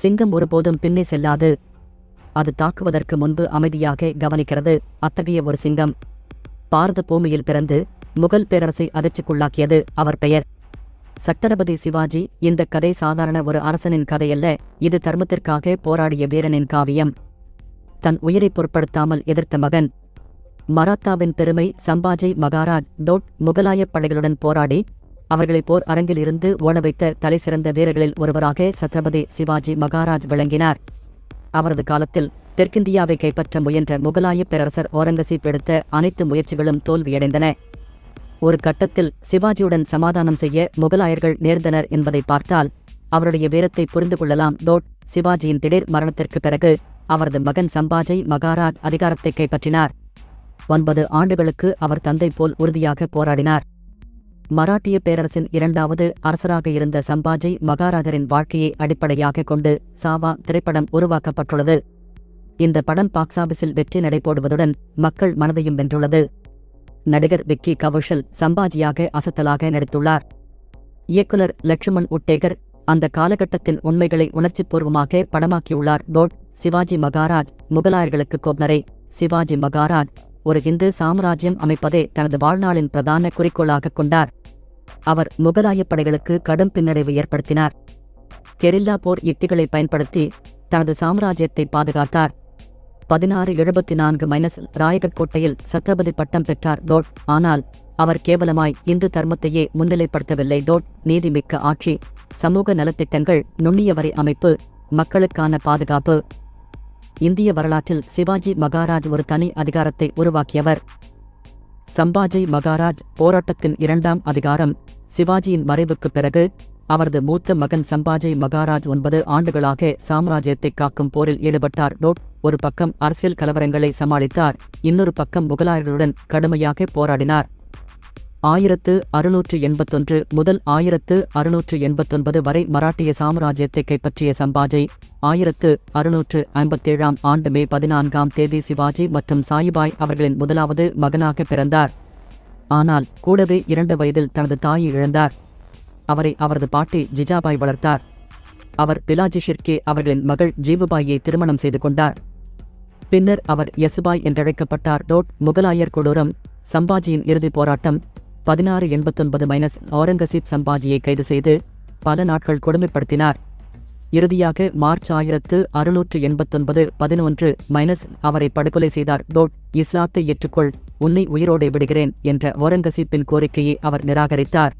சிங்கம் ஒருபோதும் பின்னே செல்லாது. அது தாக்குவதற்கு முன்பு அமைதியாக கவனிக்கிறது. அத்தகைய ஒரு சிங்கம் பாரத பூமியில் பிறந்து முகல் பேரரசை அதிர்ச்சிக்குள்ளாக்கியது. அவர் பெயர் சட்டரபதி சிவாஜி. இந்த கதை சாதாரண ஒரு அரசனின் கதையல்ல. இது தர்மத்திற்காக போராடிய வீரனின் காவியம். தன் உயிரை பொருட்படுத்தாமல் எதிர்த்த மகன் மராத்தாவின் பெருமை சம்பாஜி மகாராஜ். டோட் முகலாயப் படைகளுடன் போராடி அவர்களை போர் அரங்கில் இருந்து ஓட வைத்த தலைசிறந்த வீரர்களில் ஒருவராக சத்ரபதி சிவாஜி மகாராஜ் விளங்கினார். அவரது காலத்தில் தெற்கிந்தியாவை கைப்பற்ற முயன்ற முகலாயப் பேரரசர் ஓரங்கசீப் எடுத்த அனைத்து முயற்சிகளும் தோல்வியடைந்தன. ஒரு கட்டத்தில் சிவாஜியுடன் சமாதானம் செய்ய முகலாயர்கள் நேர்ந்தனர் என்பதை பார்த்தால் அவருடைய வீரத்தை புரிந்து கொள்ளலாம். டோட் சிவாஜியின் திடீர் மரணத்திற்கு பிறகு அவரது மகன் சம்பாஜை மகாராஜ் அதிகாரத்தை கைப்பற்றினார். ஒன்பது ஆண்டுகளுக்கு அவர் தந்தை போல் உறுதியாக போராடினார். மராட்டிய பேரரசின் இரண்டாவது அரசராக இருந்த சம்பாஜி மகாராஜரின் வாழ்க்கையை அடிப்படையாக கொண்டு சாவா திரைப்படம் உருவாக்கப்பட்டுள்ளது. இந்த படம் பாக்ஸ் ஆபீஸில் வெற்றி நடைபோடுவதுடன் மக்கள் மனதையும் வென்றுள்ளது. நடிகர் விக்கி கவுஷல் சம்பாஜியாக அசத்தலாக நடித்துள்ளார். இயக்குனர் லட்சுமண் உட்டேகர் அந்த காலகட்டத்தின் உண்மைகளை உணர்ச்சிபூர்வமாக படமாக்கியுள்ளார். டோட் சிவாஜி மகாராஜ் முகலாயர்களுக்கு கோப்னரே. சிவாஜி மகாராஜ் ஒரு இந்து சாம்ராஜ்யம் அமைப்பதே தனது வாழ்நாளின் பிரதான குறிக்கோளாகக் கொண்டார். அவர் முகலாயப் படைகளுக்கு கடும் பின்னடைவு ஏற்படுத்தினார். கெரில்லா போர் யுக்திகளை பயன்படுத்தி தனது சாம்ராஜ்யத்தை பாதுகாத்தார். பதினாறு எழுபத்தி நான்கு மைனஸ் ராயகட் கோட்டையில் சத்ரபதி பட்டம் பெற்றார் டோட். ஆனால் அவர் கேவலமாய் இந்து தர்மத்தையே முன்னிலைப்படுத்தவில்லை டோட். நீதிமிக்க ஆட்சி சமூக நலத்திட்டங்கள் நுண்ணியவரை அமைப்பு மக்களுக்கான பாதுகாப்பு இந்திய வரலாற்றில் சிவாஜி மகாராஜ் ஒரு தனி அதிகாரத்தை உருவாக்கியவர். சம்பாஜி மகாராஜ் போராட்டத்தின் இரண்டாம் அதிகாரம் சிவாஜியின் மறைவுக்குப் பிறகு அவரது மூத்த மகன் சம்பாஜி மகாராஜ் ஒன்பது ஆண்டுகளாக சாம்ராஜ்யத்தை காக்கும் போரில் ஈடுபட்டார். டோட் ஒரு பக்கம் அரசியல் கலவரங்களை சமாளித்தார் இன்னொரு பக்கம் முகலாயர்களுடன் கடுமையாக போராடினார். ஆயிரத்து அறுநூற்று எண்பத்தொன்று முதல் ஆயிரத்து அறுநூற்று எண்பத்தொன்பது வரை மராட்டிய சாம்ராஜ்யத்தை கைப்பற்றிய சம்பாஜி ஆயிரத்து அறுநூற்று ஐம்பத்தேழாம் ஆண்டு மே பதினான்காம் தேதி சிவாஜி மற்றும் சாயிபாய் அவர்களின் முதலாவது மகனாக பிறந்தார். ஆனால் கூடவே இரண்டு வயதில் தனது தாயை இழந்தார். அவரை அவரது பாட்டி ஜிஜாபாய் வளர்த்தார். அவர் பிலாஜி ஷிர்கே அவர்களின் மகள் ஜீவுபாயை திருமணம் செய்து கொண்டார். பின்னர் அவர் யசுபாய் என்றழைக்கப்பட்டார். டோட் முகலாயர் கொடூரம் சம்பாஜியின் இறுதிப் போராட்டம் பதினாறு எண்பத்தொன்பது மைனஸ் அவுரங்கசீப் சம்பாஜியை கைது செய்து பல நாட்கள் கொடுமைப்படுத்தினார். இறுதியாக மார்ச் ஆயிரத்து அறுநூற்று எண்பத்தொன்பது பதினொன்று மைனஸ் அவரை படுகொலை செய்தார். டோட் இஸ்லாத்தை ஏற்றுக்கொள் உன்னை உயிரோடு விடுகிறேன் என்ற ஓரங்கசீப்பின் கோரிக்கையை அவர் நிராகரித்தார்.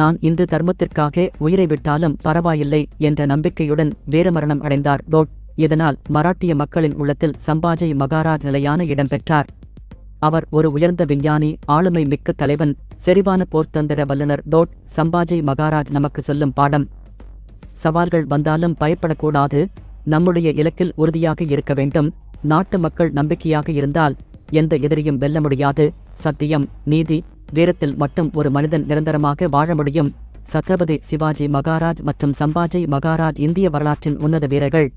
நான் இந்து தர்மத்திற்காக உயிரை விட்டாலும் பரவாயில்லை என்ற நம்பிக்கையுடன் வீரமரணம் அடைந்தார். டோட் இதனால் மராட்டிய மக்களின் உள்ளத்தில் சம்பாஜி மகாராஜ் நிலையான இடம் பெற்றார். அவர் ஒரு உயர்ந்த விஞ்ஞானி ஆளுமை மிக்க தலைவன் செறிவான போர்த்தந்திர வல்லுனர் டோட் சம்பாஜி மகாராஜ் நமக்கு சொல்லும் பாடம். சவால்கள் வந்தாலும் பயப்படக்கூடாது. நம்முடைய இலக்கில் உறுதியாக இருக்க வேண்டும். நாட்டு மக்கள் நம்பிக்கையாக இருந்தால் எந்த எதிரியும் வெல்ல முடியாது. சத்தியம் நீதி வீரத்தில் மட்டும் ஒரு மனிதன் நிரந்தரமாக வாழ முடியும். சத்ரபதி சிவாஜி மகாராஜ் மற்றும் சம்பாஜி மகாராஜ் இந்திய வரலாற்றின் உன்னத வீரர்கள்.